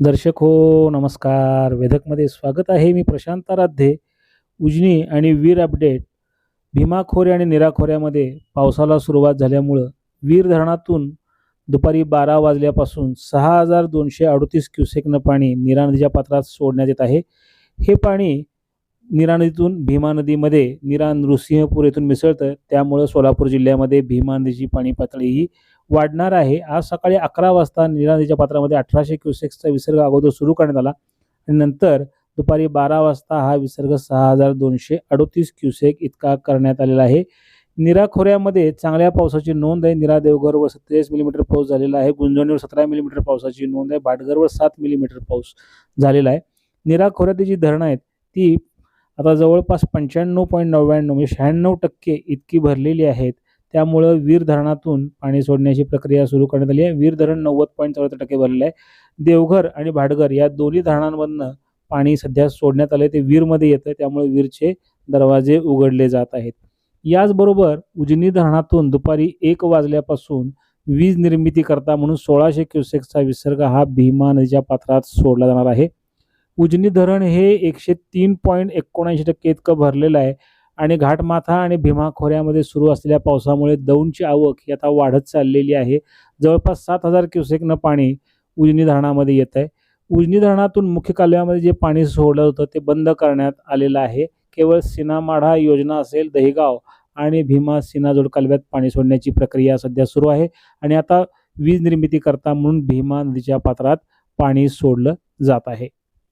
दर्शक हो नमस्कार. वेधकमध्ये स्वागत आहे. मी प्रशांत आराध्ये. उजनी आणि वीर अपडेट. भीमा खोरे आणि निरा खोऱ्यामध्ये पावसाला सुरुवात झाल्यामुळं वीर धरणातून दुपारी बारा वाजल्यापासून सहा हजार दोनशे अडतीस क्युसेकनं पाणी निरा नदीच्या पात्रात सोडण्यात येत आहे. हे पाणी निरा नदीतून भीमा नदीमध्ये निरा नृसिंहपूर येथून मिसळतं. त्यामुळं सोलापूर जिल्ह्यामध्ये भीमा नदीची पाणी पातळी ही वाढणार आहे. आज सकाळी अकरा वाजता नीरा नदीच्या पात्रामध्ये अठराशे क्युसेक्सचा विसर्ग अगोदर सुरू करण्यात आला आणि नंतर दुपारी बारा वाजता हा विसर्ग सहा हजार दोनशे अडतीस क्युसेक इतका करण्यात आलेला आहे. निरा खोऱ्यामध्ये चांगल्या पावसाची नोंद आहे. निरा देवघरवर सत्तेचाळीस मिलीमीटर पाऊस झालेला आहे. गुंजवणीवर सतरा मिलीमीटर पावसाची नोंद आहे. भाटघरवर सात मिलीमीटर पाऊस झालेला आहे. निरा खोऱ्यातली जी धरणं आहेत ती आता जवळपास पंच्याण्णव पॉईंट नव्याण्णव म्हणजे शहाण्णव टक्के इतकी भरलेली आहेत. त्यामुळं वीर धरणातून पाणी सोडण्याची प्रक्रिया सुरू करण्यात आली आहे. वीर धरण नव्वद पॉईंट चौऱ्याहत्तर टक्के भरलेलं आहे. देवघर आणि भाटघर या दोन्ही धरणांमधनं पाणी सध्या सोडण्यात आलं ते वीरमध्ये येतं त्यामुळे वीरचे दरवाजे उघडले जात आहेत. याचबरोबर उजनी धरणातून दुपारी एक वाजल्यापासून वीज निर्मिती करता म्हणून सोळाशे क्युसेकचा विसर्ग हा भीमा नदीच्या पात्रात सोडला जाणार आहे. उजनी धरण हे एकशे तीन पॉईंट एकोणऐंशी टक्के इतकं भरलेलं आहे. आणि घाटमाथा आणि भीमा खोऱ्यामध्ये सुरू असलेल्या पावसामुळे दौंडची आवक ही आता वाढत चाललेली आहे. जवळपास सात हजार क्युसेकनं पाणी उजनी धरणामध्ये येत आहे. उजनी धरणातून मुख्य कालव्यामध्ये जे पाणी सोडलं होतं ते बंद करण्यात आलेलं आहे. केवळ सिनामाढा योजना असेल दहिगाव आणि भीमा सिनाजोड कालव्यात पाणी सोडण्याची प्रक्रिया सध्या सुरू आहे. आणि आता वीज निर्मिती करता म्हणून भीमा नदीच्या पात्रात पाणी सोडलं जात आहे.